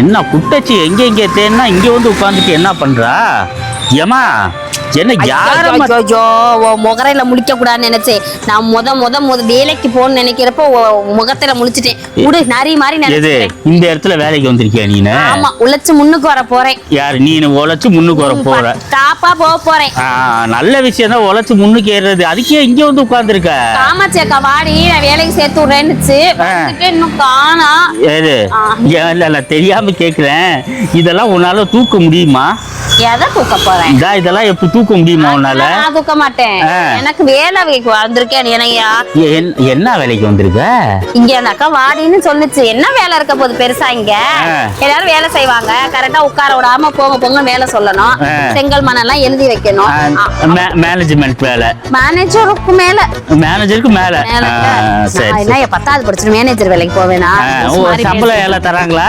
என்ன குட்டச்சி எங்கே எங்கே தேன்னா இங்கே வந்து உட்காந்துட்டு என்ன பண்ணுறா ஏமா என்ன யாரம்மா ஐயோ முகரையில முழிக்க கூடாதுன்னு நினைச்சேன் நான் முத முத முத வேலைக்கு போகணும்னு நினைக்கிறப்போ முகத்துல முழிச்சிட்டேன். உடு நரி மாதிரி நினைச்சேன் இந்த இடத்துல வேலைக்கு வந்திருக்கியா நீனு? ஆமா உழைச்சு முன்னுக்கு வர போறேன். யார் நீ உழைச்சு முன்னுக்கு வர போற? டாப்பா போக போறேன். நல்ல விஷயம் தான் உழைச்சு முன்னுக்கு ஏறுறது. அதுக்கே இங்க வந்து உட்கார்ந்துருக்க? காமாட்சி அக்கா வாடி நான் வேலைக்கு சேர்த்து விடுறேன்னுச்சு. இன்னும் காணா. ஏது? இல்ல தெரியாம கேக்குறேன். இதெல்லாம் உன்னால தூக்க முடியுமா? எதை தூக்க போறேன்? இதா இதெல்லாம் எப்படி தூக்க முடியுமா உன்னால? நான் தூக்க மாட்டேன். எனக்கு வேலை வைக்க வந்திருக்கேன் என்னையா? ஏ- என்- என்ன வேலைக்கு வந்திருக்க? இங்க அந்த அக்கா வாடின்னு சொல்லுச்சு. என்ன வேலை இருக்க போகுது பெருசா இங்க. எல்லாரும் வேலை செய்வாங்க. கரெக்டா உட்கார விடாம போங்க போங்க வேலை சொல்லணும். செங்கல் மணல்லாம் எழுதி வைக்கணும். மேனேஜ்மெண்ட் வேலை. மேனேஜருக்கு மேல. மேனேஜருக்கு மேல. சரி என்ன. பத்தாவது படிச்சுட்டு மேனேஜர் வேலைக்கு போவேனா? சம்பளம். எல்லாம் தராங்களா?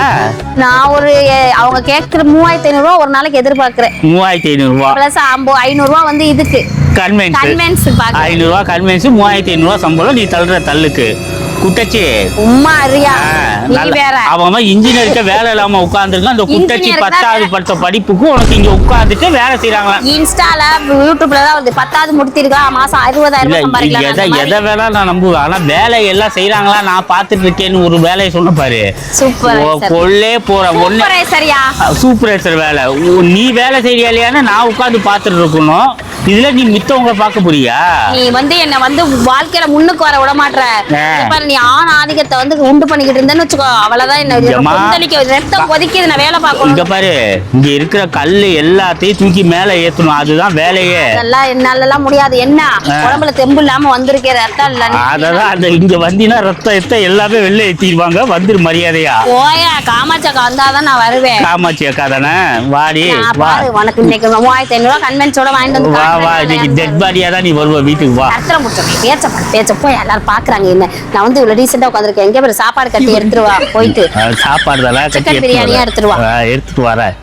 நான் ஒரு அவங்க கேக்குற மூவாயிரத்தி ஐநூறு ரூபா ஒரு நாளைக்கு எதிர்பார்க்கிறேன் மூவாயிரத்தி ஐநூறு ரூபா பிளஸ் ஐநூறு ரூபா வந்து இதுக்கு. கன்வென்ஸ் கன்வென்ஸ் பாக்குறேன். ஐநூறு ரூபா கன்வென்ஸ் மூவாயிரத்தி ஐநூறு ரூபா சம்பளம் நீ தள்ளுற தள்ளுக்கு. குட்டச்சி. உம்மா அறியா அவன் இன்ஜினியருக்கு வேலை இல்லாம உட்கார்ந்துருக்கான். அந்த குட்டச்சி பத்தாவது வேலை. படிச்ச படிப்புக்கு உனக்கு இங்க உட்கார்ந்துட்டு வேலை செய்யறாங்களா இன்ஸ்டால யூடியூப்ல தான் வந்து பத்தாவது முடித்திருக்கா மாசம் அறுபதாயிரம் எதை எதை வேணா நான் நம்புவேன். ஆனா வேலை எல்லாம் செய்யறாங்களா நான் பாத்துட்டு இருக்கேன்னு ஒரு வேலையை சொன்ன பாரு. கொள்ளே போற சரியா? சூப்பர்வைசர் வேலை. நீ வேலை செய்யறியா இல்லையான்னு நான் உட்கார்ந்து பாத்துட்டு இருக்கணும். இதுல நீ மித்தவங்க பார்க்க போறியா? நீ வந்து என்ன வந்து வாழ்க்கையில முன்னுக்கு வர விட மாட்ற. இப்ப நீ ஆண் ஆதிக்கத்தை வந்து உண்டு பண்ணிக்கிட்டு இருந்தேன்னு வச்சுக்கோ அவ்வளவுதான் என்ன? கொந்தளிக்க ரத்தம் கொதிக்குது நான் வேலை இங்க பார்க்கணும் பாரு இங்க இருக்கிற கல்லு எல்லாத்தையும் தூக்கி மேல ஏத்தணும் அதுதான் வேலையே. அதெல்லாம் என்னாலலாம் முடியாது. என்ன. உடம்புல தெம்பு இல்லாம வந்திருக்கே ரத்தம் இல்ல. அததான் அந்த இங்க வந்தீங்கன்னா ரத்தம் எத்த எல்லாமே வெளில ஏத்திடுவாங்க வந்துரு மரியாதையா. போயா காமாட்சக்கா வந்தாதான் நான் வருவேன். காமாட்சி அக்கா தானே? வாடி பாரு உனக்கு இன்னைக்கு மூவாயிரத்தி ஐநூறு ரூபா கன்வென்ஸோட வாங்கிட்டு வந்து வா. இன்னைக்கு டெட் பாடியா தான் நீ வருவ வீட்டுக்கு வா கத்திரம் முடிச்சோம் பேச்ச பேச்ச போய் எல்லாரும் பாக்குறாங்க என்ன நான் வந்து இவ்வளவு ரீசெண்டா உட்காந்துருக்கேன் எங்க பேர் சாப்பாடு கட்டி எடுத்துட்டு வா போயிட்டு சாப்பாடு தானே எடுத்துட்டு பிரியாணியா வரேன். எடுத்துட்டு வா. அஹ் எடுத்துட்டு வரேன்